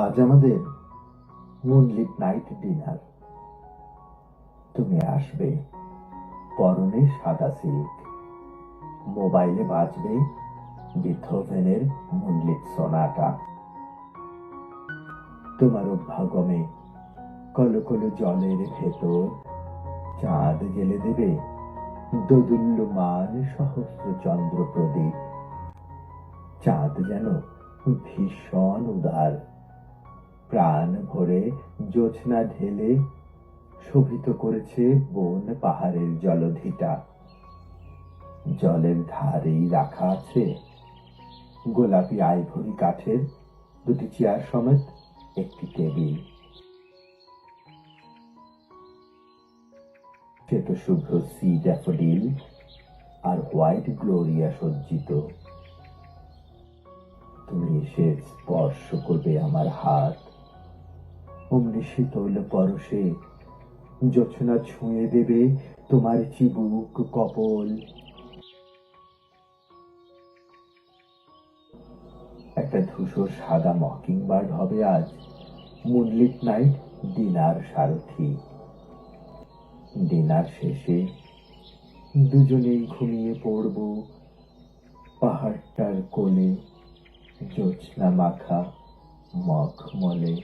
আজ আমাদের moonlit night dinner তুমি আসবে পরনে সাদা সিল্ক মোবাইলে বাজবে বিথোভেনের মুনলিট সোনাটা তোমার অভ্যাগমে কলো কলো জলের ভেতর, চাঁদ জেলে দেবে দোদুল্যমান সহস্র চন্দ্র প্রদীপ। চাঁদ যেন ভীষণ উদার। প্রাণ ভরে জোছনা ঢেলে শোভিত করেছে বন পাহাড়ের জলধিটা। জলের ধারেই রাখা আছে গোলাপি আইভরি কাঠের দুটি চেয়ার সমেত একটি টেবিল। শ্বেত শুভ্র সি ড্যাফোডিল আর হোয়াইট গ্লোরিয়া সজ্জিত। তুমি এসে স্পর্শ করবে আমার হাত। অমনি শীতল পরশে। জোছনা ছুঁয়ে দেবে তোমার চিবুক কপল। একটা ধূসর সাদা মকিং বার্ড হবে আজ। মুনলিট নাইট, ডিনার সারথি। ডিনার শেষে দুজনেই ঘুমিয়ে পড়ব পাহাড়টার কোলে জোছনা মাখা মখমলে।